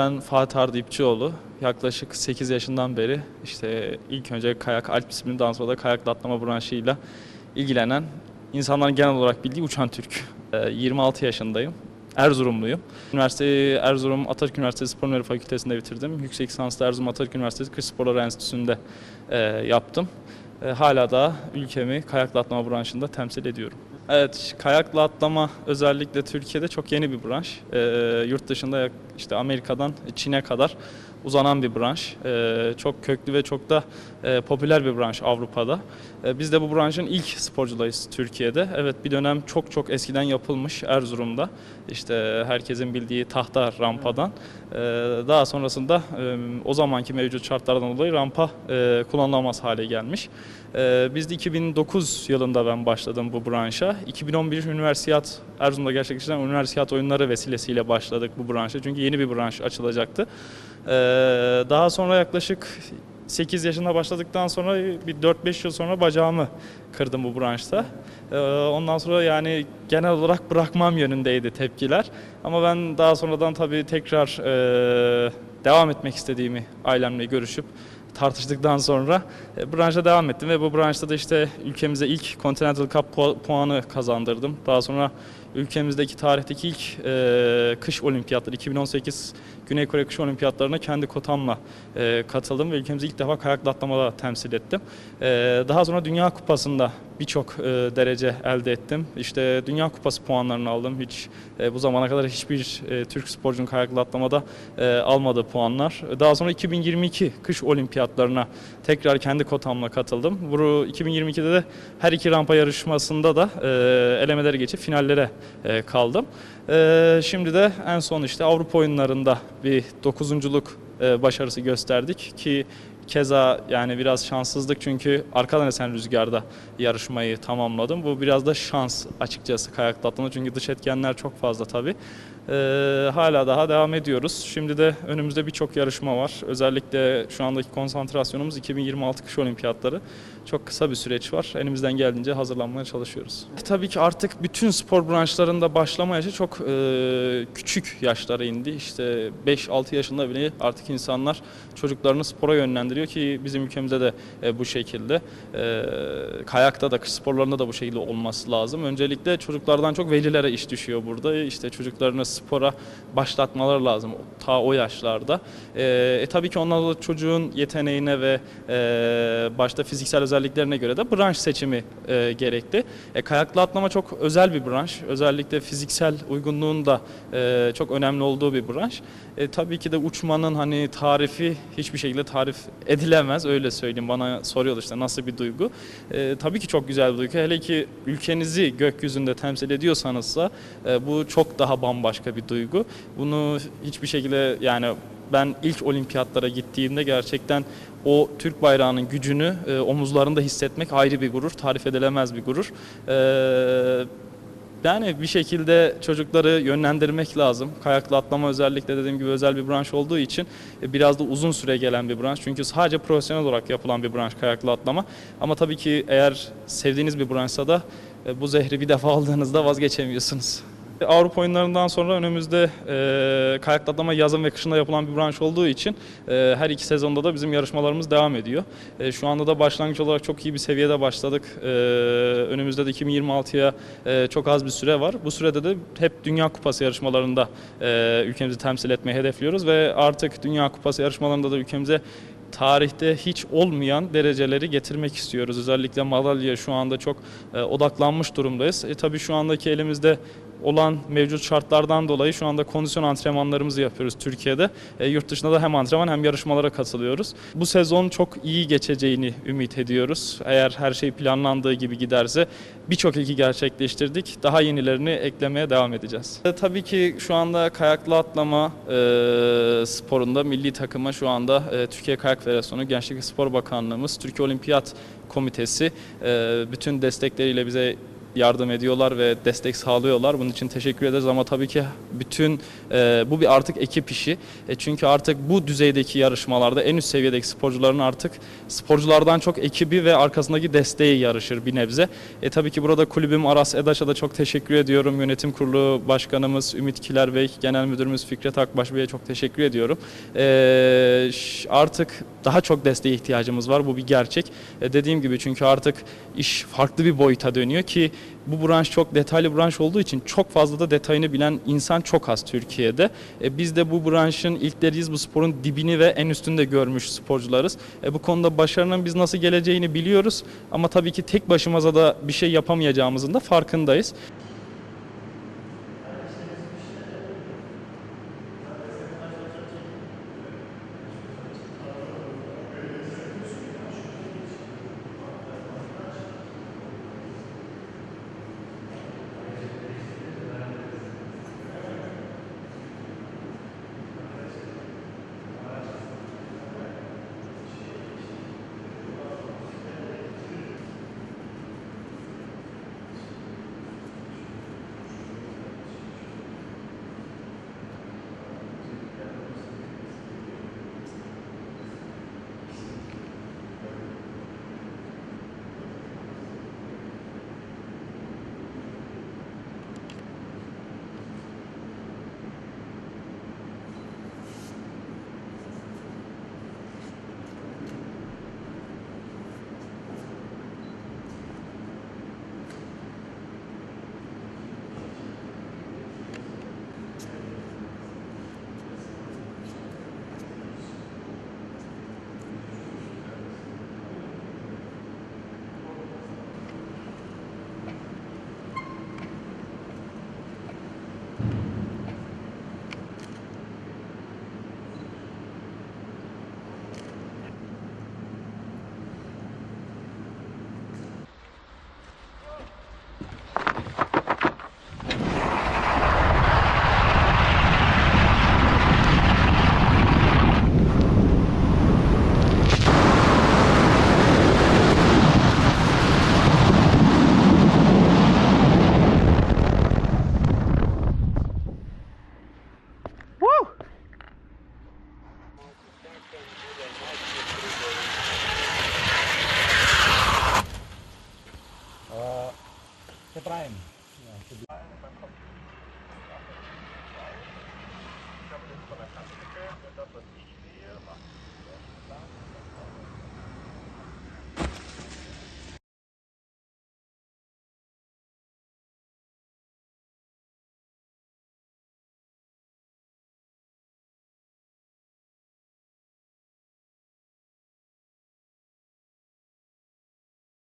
Ben Fatih Arda İpçioğlu. Yaklaşık 8 yaşından beri işte ilk önce kayak alp disiplini daha sonra da kayakla atlama branşıyla ilgilenen insanların genel olarak bildiği uçan Türk. Ee, 26 yaşındayım. Erzurumluyum. Üniversiteyi Erzurum Atatürk Üniversitesi Spor Bilimleri Fakültesi'nde bitirdim. Yüksek lisanslı Erzurum Atatürk Üniversitesi Kış Sporları Enstitüsü'nde e, yaptım. E, hala da ülkemi kayakla atlama branşında temsil ediyorum. Evet, kayakla atlama özellikle Türkiye'de çok yeni bir branş. E, yurt dışında işte Amerika'dan Çin'e kadar uzanan bir branş. E, çok köklü ve çok da e, popüler bir branş Avrupa'da. E, biz de bu branşın ilk sporcularıyız Türkiye'de. Evet bir dönem çok çok eskiden yapılmış Erzurum'da. İşte herkesin bildiği tahta rampadan. E, daha sonrasında e, o zamanki mevcut şartlardan dolayı rampa e, kullanılamaz hale gelmiş. E, biz de 2009 yılında ben başladım bu branşa. 2011 Üniversiyat, Erzurum'da gerçekleşen Üniversiyat oyunları vesilesiyle başladık bu branşa. Çünkü yeni bir branş açılacaktı. E, daha sonra yaklaşık 8 yaşında başladıktan sonra bir 4-5 yıl sonra bacağımı kırdım bu branşta. Ee, Ondan sonra yani genel olarak bırakmam yönündeydi tepkiler. Ama ben daha sonradan tabii tekrar e, devam etmek istediğimi ailemle görüşüp tartıştıktan sonra e, branşa devam ettim ve bu branşta da işte ülkemize ilk Continental Cup pu- puanı kazandırdım. Daha sonra ülkemizdeki tarihteki ilk e, kış olimpiyatları 2018 Güney Kore Kış Olimpiyatlarına kendi kotamla e, katıldım ve ülkemizi ilk defa kayakla atlamada temsil ettim. E, daha sonra Dünya Kupası'nda birçok e, derece elde ettim. İşte Dünya Kupası puanlarını aldım. Hiç e, bu zamana kadar hiçbir e, Türk sporcunun kayakla atlamada e, almadığı puanlar. Daha sonra 2022 kış olimpiyatlarına tekrar kendi kotamla katıldım. Bu 2022'de de her iki rampa yarışmasında da e, elemeleri geçip finallere e, kaldım. E, şimdi de en son işte Avrupa oyunlarında bir dokuzunculuk e, başarısı gösterdik ki Keza yani biraz şanssızlık çünkü arkadan esen rüzgarda yarışmayı tamamladım. Bu biraz da şans açıkçası kayakta atlama çünkü dış etkenler çok fazla tabii. Ee, hala daha devam ediyoruz. Şimdi de önümüzde birçok yarışma var. Özellikle şu andaki konsantrasyonumuz 2026 kış olimpiyatları. Çok kısa bir süreç var. Elimizden geldiğince hazırlanmaya çalışıyoruz. Tabii ki artık bütün spor branşlarında başlama yaşı çok e, küçük yaşlara indi. İşte 5-6 yaşında bile artık insanlar çocuklarını spora yönlendiriyor ki bizim ülkemizde de e, bu şekilde. E, kayakta da kış sporlarında da bu şekilde olması lazım. Öncelikle çocuklardan çok velilere iş düşüyor burada. İşte çocuklarını spora başlatmaları lazım ta o yaşlarda. E, e, tabii ki onlar da çocuğun yeteneğine ve e, başta fiziksel özelliklerine göre de branş seçimi e, gerekli. E, kayaklı atlama çok özel bir branş. Özellikle fiziksel uygunluğun da e, çok önemli olduğu bir branş. E, tabii ki de uçmanın hani tarifi hiçbir şekilde tarif edilemez öyle söyleyeyim. Bana soruyorlar işte nasıl bir duygu. E, tabii ki çok güzel bir duygu. Hele ki ülkenizi gökyüzünde temsil ediyorsanızsa e, bu çok daha bambaşka bir duygu. Bunu hiçbir şekilde yani ben ilk olimpiyatlara gittiğimde gerçekten o Türk bayrağının gücünü e, omuzlarında hissetmek ayrı bir gurur, tarif edilemez bir gurur. E, yani bir şekilde çocukları yönlendirmek lazım. Kayaklı atlama özellikle dediğim gibi özel bir branş olduğu için e, biraz da uzun süre gelen bir branş. Çünkü sadece profesyonel olarak yapılan bir branş kayaklı atlama. Ama tabii ki eğer sevdiğiniz bir branşsa da e, bu zehri bir defa aldığınızda vazgeçemiyorsunuz. Avrupa oyunlarından sonra önümüzde e, kayaklı atlama yazın ve kışında yapılan bir branş olduğu için e, her iki sezonda da bizim yarışmalarımız devam ediyor. E, şu anda da başlangıç olarak çok iyi bir seviyede başladık. E, önümüzde de 2026'ya e, çok az bir süre var. Bu sürede de hep Dünya Kupası yarışmalarında e, ülkemizi temsil etmeyi hedefliyoruz ve artık Dünya Kupası yarışmalarında da ülkemize tarihte hiç olmayan dereceleri getirmek istiyoruz. Özellikle madalya şu anda çok e, odaklanmış durumdayız. E, tabii şu andaki elimizde olan mevcut şartlardan dolayı şu anda kondisyon antrenmanlarımızı yapıyoruz Türkiye'de. E, yurt dışında da hem antrenman hem yarışmalara katılıyoruz. Bu sezon çok iyi geçeceğini ümit ediyoruz. Eğer her şey planlandığı gibi giderse birçok ilki gerçekleştirdik. Daha yenilerini eklemeye devam edeceğiz. E, tabii ki şu anda kayaklı atlama e, sporunda milli takıma şu anda e, Türkiye Kayak Federasyonu, Gençlik ve Spor Bakanlığımız, Türkiye Olimpiyat Komitesi e, bütün destekleriyle bize yardım ediyorlar ve destek sağlıyorlar. Bunun için teşekkür ederiz ama tabii ki bütün e, bu bir artık ekip işi. E, çünkü artık bu düzeydeki yarışmalarda en üst seviyedeki sporcuların artık sporculardan çok ekibi ve arkasındaki desteği yarışır bir nebze. E, tabii ki burada kulübüm Aras Edaş'a da çok teşekkür ediyorum. Yönetim kurulu başkanımız Ümit Kiler Bey, genel müdürümüz Fikret Akbaş Bey'e çok teşekkür ediyorum. E, artık daha çok desteğe ihtiyacımız var. Bu bir gerçek. E, dediğim gibi çünkü artık iş farklı bir boyuta dönüyor ki bu branş çok detaylı branş olduğu için çok fazla da detayını bilen insan çok az Türkiye'de. E, biz de bu branşın ilkleriyiz. Bu sporun dibini ve en üstünde görmüş sporcularız. E, bu konuda başarının biz nasıl geleceğini biliyoruz. Ama tabii ki tek başımıza da bir şey yapamayacağımızın da farkındayız. Prime.